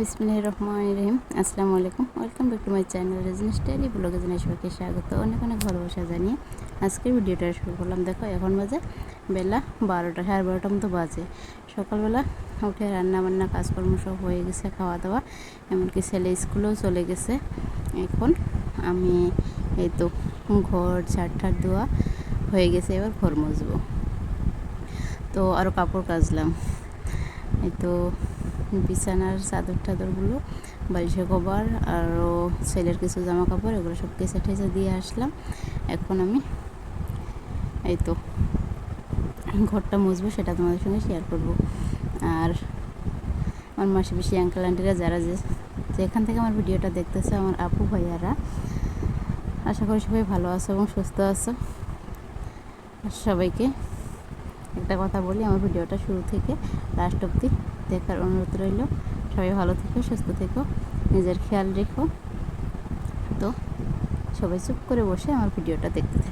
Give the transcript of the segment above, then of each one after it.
বিসমিল্লাহ রহমান রহিম। আসসালামু আলাইকুম। Welcome back to my channel রেজনেস daily ব্লগে জানাই সবাইকে স্বাগত। অনেক অনেক ভালোবাসা জানিয়ে আজকের ভিডিওটা শুরু করলাম। দেখো, এখন বাজে বেলা বারোটা, সাড়ে বারোটার মতো বাজে। সকালবেলা উঠে রান্না বান্না কাজকর্ম সব হয়ে গেছে খাওয়া দাওয়া এমনকি ছেলে স্কুলেও চলে গেছে। এখন আমি এই তো ঘর ঝাড় ঠাট দেওয়া হয়ে গেছে, এবার ঘর মুছবো তো আরও কাপড় কাচলাম। এই তো বিছানার চাদর টাদরগুলো, বালিশের কভার, আরও ছেলের কিছু জামা কাপড় এগুলো সব কেসে ঠেসে দিয়ে আসলাম। এখন আমি এই তো ঘরটা মুছবো, সেটা তোমাদের সঙ্গে শেয়ার করব। আর আমার মাসি পিসি আঙ্কেল আন্টিরা যারা যে যেখান থেকে আমার ভিডিওটা দেখতেছে, আমার আপু ভাইয়ারা, আশা করি সবাই ভালো আছো এবং সুস্থ আছো। সবাইকে একটা কথা বলি, আমার ভিডিওটা শুরু থেকে লাস্ট অবধি দেখার অনুরোধ রইল। সবাই ভালো থেকো, সুস্থ থেকো, নিজের খেয়াল রেখো। তো সবাই চুপ করে বসে আমার ভিডিওটা দেখতে থাকো।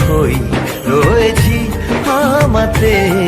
কই রয়েছি আমাতে।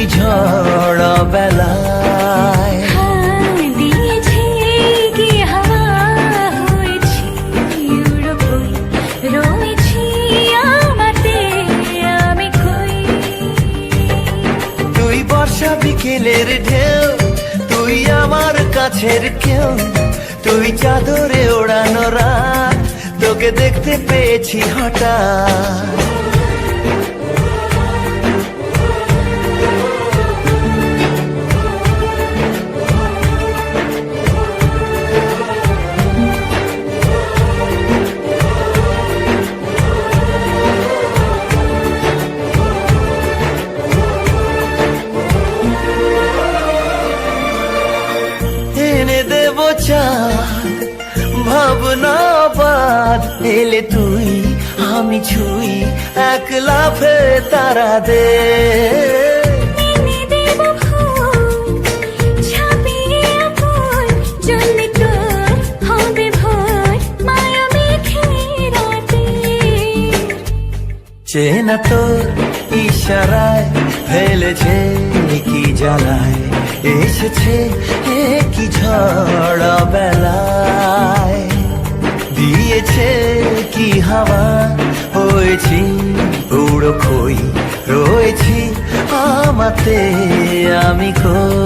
কি ঝড় বেলায় কই তুই বর্ষা বিকেলের ঢেউ তুই আমার কাছের কেউ। তুই চাদরে ওড়ানো রাত তোকে দেখতে পেয়েছি হঠাৎ। দেব ভাবনা বাদ এলে তুই আমি ছুই এক লাফে তারা দে। চেনা তোর ইশারায় ফেলেছে কি জ্বালায়? এসেছে এ কি ঝড় বেলায়? দিয়েছে কি হাওয়া? হয়েছি উড়ো খই রয়েছি আমাতে আমি কই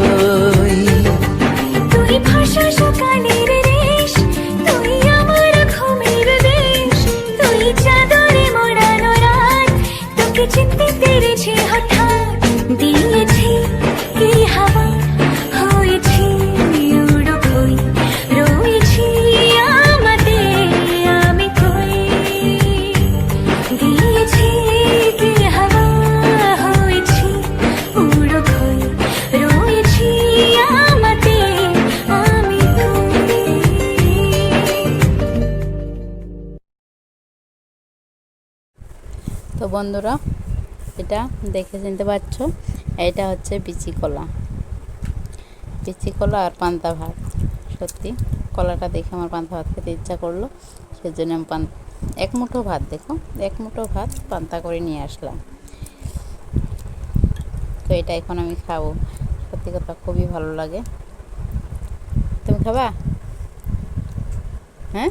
তো বন্ধুরা, এটা দেখে চিনতে পারছ, এটা হচ্ছে বিচি কলা। বিচি কলা আর পান্তা ভাত, সত্যি কলাটা দেখে আমার পান্তা ভাত খেতে ইচ্ছা করল, সেজন্য আমি পান এক মুঠো ভাত দেখো, এক মুঠো ভাত পান্তা করে নিয়ে আসলাম। তো এটা এখন আমি খাব, সত্যি কথা খুবই ভালো লাগে। তুমি খাবা? হ্যাঁ?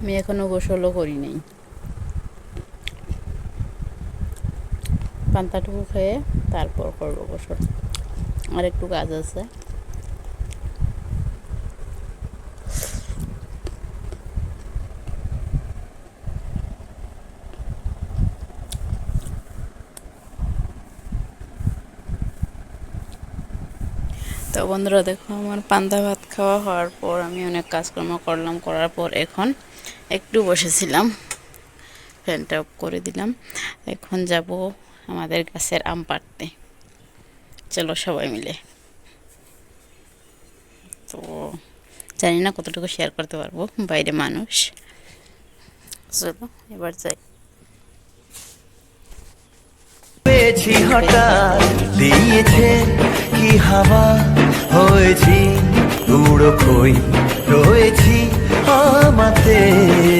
আমি এখনও গোসলও করি নাই। পান্তাটুকু খেয়ে তারপর করব গোসল। আর একটু কাজ আছে। তো বন্ধুরা দেখো, আমার পান্তা ভাত খাওয়া হওয়ার পর আমি অনেক কাজকর্ম করলাম, করার পর এখন একটু বসেছিলাম। ফ্যানটা অফ করে দিলাম। এখন যাব আমাদের গাছের আম পাড়তে। চলো সবাই মিলে। তো জানি না কতটুকু শেয়ার করতে পারব, বাইরে মানুষ। চলো, এবার যাই। পেয়েছি হঠাৎ, দিয়েছে কি হাওয়া? হয়েছি উড়ো কই রয়েছি আমাতে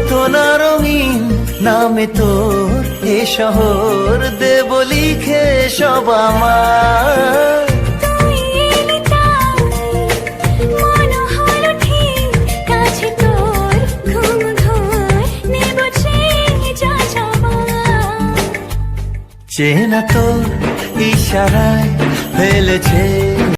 কত না রঙিন নামে তোর এ শহর দেব লিখে সব আমার। চেনা তোর ইশারায় ফেলেছে